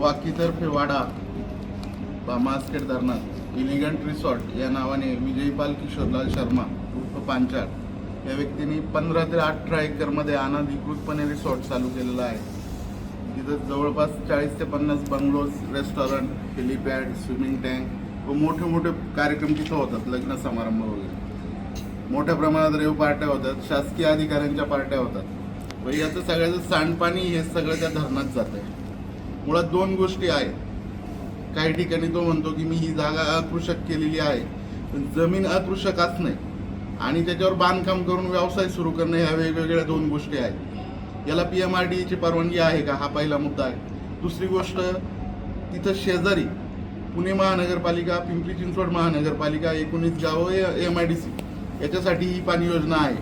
वाकीतर्फे वाडा बा- मास्केट धरणात इलिगंट रिसॉर्ट या नावाने विजयपाल किशोरलाल शर्मा उर्फ पांचाळ या व्यक्तीने पंधरा ते अठरा एकरमध्ये अनाधिकृतपणे रिसॉर्ट चालू केलेला आहे. तिथं जवळपास चाळीस ते पन्नास bungalows restaurant helipad swimming tank व मोठे मोठे कार्यक्रम तिथं होतात लग्न समारंभ वगैरे. मोठ्या प्रमाणात रेव पार्ट्या होतात शासकीय अधिकाऱ्यांच्या पार्ट्या होतात. व याचं सगळ्याचं सांडपाणी हे सगळं त्या धरणात जात आहे मुळात दोन गोष्टी आहेत. काही ठिकाणी तो म्हणतो की मी ही जागा अकृषक केलेली आहे. पण जमीन अकृषक असणे आणि त्याच्यावर बांधकाम करून व्यवसाय सुरू करणे ह्या वेगवेगळ्या दोन गोष्टी आहेत. याला पी एम आर ची परवानगी आहे का? हा पहिला मुद्दा आहे. दुसरी गोष्ट तिथं शेजारी पुणे महानगरपालिका पिंपरी चिंचवड महानगरपालिका एकोणीस गावं एम आय डी सी याच्यासाठी ही पाणी योजना आहे.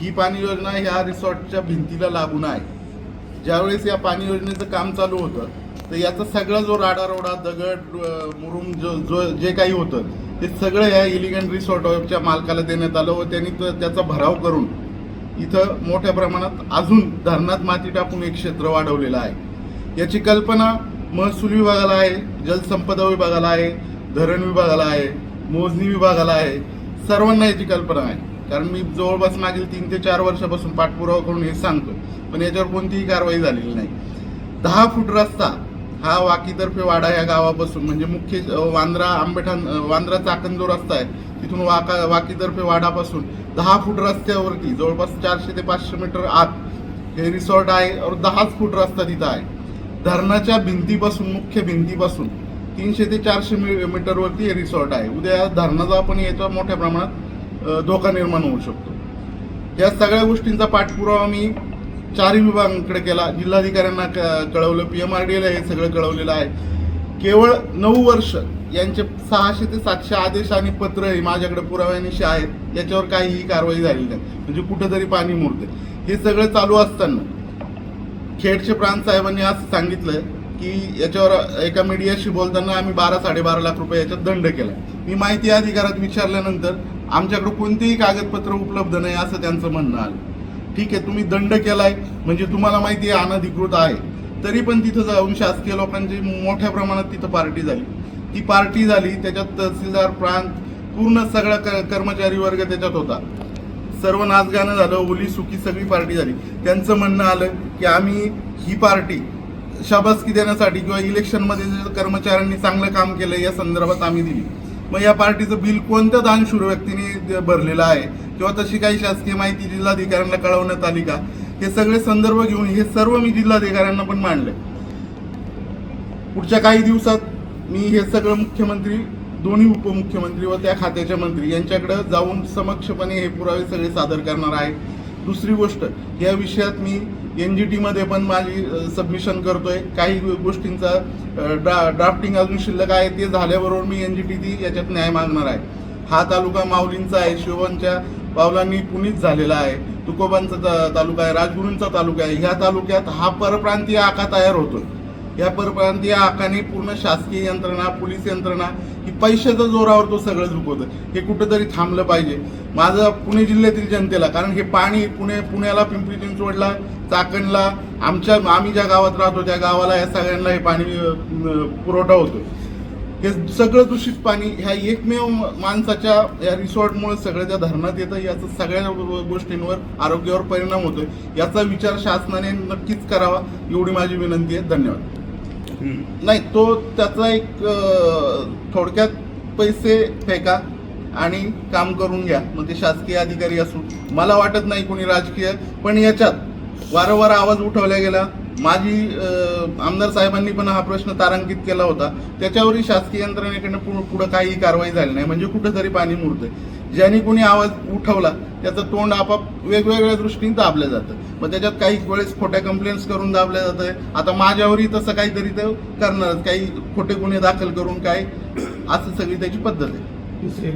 ही पाणी योजना ह्या रिसॉर्टच्या भिंतीला लागून आहे. ज्यावेळेस या पाणी योजनेचं काम चालू होतं तर याचा सगळा जो राडारोडा दगड मुरुम जो जो जे काही होतं ते सगळं या इलिगंट रिसॉर्टच्या मालकाला देण्यात आलं व त्यांनी त्याचा भराव करून इथं मोठ्या प्रमाणात अजून धरणात माती टाकून एक क्षेत्र वाढवलेलं आहे. याची कल्पना महसूल विभागाला आहे जलसंपदा विभागाला आहे धरण विभागाला आहे मोजणी विभागाला आहे सर्वांना याची कल्पना आहे. कारण मी जवळपास मागील तीन ते चार वर्षापासून पाठपुरावा करून हे सांगतो पण याच्यावर कोणतीही कारवाई झालेली नाही. दहा फूट रस्ता हा वाकीतर्फे वाडा या गावापासून म्हणजे मुख्य वांद्रा आंबेठाण वांद्रा चाकण जो रस्ता आहे तिथून वाका वाकीतर्फे वाडापासून दहा फूट रस्त्यावरती जवळपास चारशे ते पाचशे मीटर आत हे रिसॉर्ट आहे और दहाच फूट रस्ता तिथं आहे. धरणाच्या भिंतीपासून मुख्य भिंतीपासून तीनशे ते चारशे मी मीटरवरती हे रिसॉर्ट आहे. उद्या धरणाचा आपण याचा मोठ्या प्रमाणात धोका निर्माण होऊ शकतो. या सगळ्या गोष्टींचा पाठपुरावा मी चारही विभागांकडे केला. जिल्हाधिकाऱ्यांना क- कळवलं. पी एम आर डी हे सगळं कळवलेलं आहे. केवळ नऊ वर्ष यांचे सहाशे ते सातशे आदेश आणि पत्र हे माझ्याकडे पुराव्यानिशी आहेत. याच्यावर काहीही कारवाई झालेली नाही. म्हणजे कुठंतरी पाणी मुरते हे सगळं चालू असताना खेडचे प्रांत साहेबांनी असं सांगितलं की याच्यावर एका मीडियाशी बोलताना आम्ही बारा साडेबारा लाख रुपये याच्यात दंड केला. मी माहिती अधिकारात विचारल्यानंतर आमच्याकडे कोणतेही कागदपत्र उपलब्ध नाही असं त्यांचं म्हणणं आलं. ठीक आहे तुम्ही दंड केलाय म्हणजे तुम्हाला माहिती आहे अनधिकृत आहे. तरी पण तिथं जाऊन शासकीय लोकांची मोठ्या प्रमाणात तिथं पार्टी झाली. ती पार्टी झाली त्याच्यात तहसीलदार प्रांत पूर्ण सगळा कर्मचारी वर्ग त्याच्यात होता. सर्व नाचगाणं झालं ओली सुकी सगळी पार्टी झाली. त्यांचं म्हणणं आलं की आम्ही ही पार्टी शाबासकी देण्यासाठी किंवा इलेक्शनमध्ये कर्मचाऱ्यांनी चांगलं काम केलं या संदर्भात आम्ही दिली. मग या पार्टीचं बिल कोणत्या दानशूर व्यक्तीने भरलेलं आहे? किंवा तशी काही शासकीय माहिती जिल्हाधिकाऱ्यांना कळवण्यात आली का? हे सगळे संदर्भ घेऊन हे सर्व मी जिल्हाधिकाऱ्यांना पण मांडले. पुढच्या काही दिवसात मी हे सगळं मुख्यमंत्री दोन्ही उपमुख्यमंत्री व त्या खात्याचे मंत्री यांच्याकडे जाऊन समक्षपणे हे पुरावे सगळे सादर करणार आहे. दुसरी गोष्ट या विषयात मी एन जी टीमध्ये पण माझी सबमिशन करतोय. काही गोष्टींचा ड्रा ड्राफ्टिंग अजून शिल्लक आहे ते झाल्याबरोबर मी एन जी टी याच्यात न्याय मागणार आहे. हा तालुका माऊलींचा आहे शिवबांच्या पावलांनी पुनीत झालेला आहे. तुकोबांचा तालुका आहे राजगुरूंचा तालुका आहे. ह्या तालुक्यात हा परप्रांतीय आका तयार होतो या परप्रांतीय आकाने पूर्ण शासकीय यंत्रणा पोलीस यंत्रणा ही पैशाच्या जोरावर तो सगळं झुकवतं. हे कुठंतरी थांबलं पाहिजे. माझं पुणे जिल्ह्यातील जनतेला कारण हे पाणी पुणे पुण्याला पिंपरी चिंचवडला चाकणला आमच्या आम्ही ज्या गावात राहतो त्या गावाला या सगळ्यांना हे पाणी पुरवठा होतो हे सगळं दूषित पाणी ह्या एकमेव माणसाच्या या रिसॉर्टमुळे सगळं त्या धरणात येतं. याचा सगळ्या गोष्टींवर आरोग्यावर परिणाम होतोय. याचा विचार शासनाने नक्कीच करावा एवढी माझी विनंती आहे. धन्यवाद. नाही तो त्याचा एक थोडक्यात पैसे फेका आणि काम करून घ्या. मग ते शासकीय अधिकारी असू. मला वाटत नाही कोणी राजकीय पण याच्यात वारंवार आवाज उठवला गेला. माझी आमदार साहेबांनी पण हा प्रश्न तारांकित केला होता. त्याच्यावरही शासकीय यंत्रणेकडनं पुढं काहीही कारवाई झाली नाही. म्हणजे कुठेतरी पाणी मुरतंय. ज्यांनी कोणी आवाज उठवला त्याचं तोंड आपाप वेगवेगळ्या दृष्टीने दाबलं जातं. मग त्याच्यात काही वेळेस खोट्या कंप्लेंट्स करून दाबल्या जात आहे आता माझ्यावरही तसं काहीतरी ते करणारच. काही खोटे गुन्हे दाखल करून काय असं सगळी त्याची पद्धत आहे.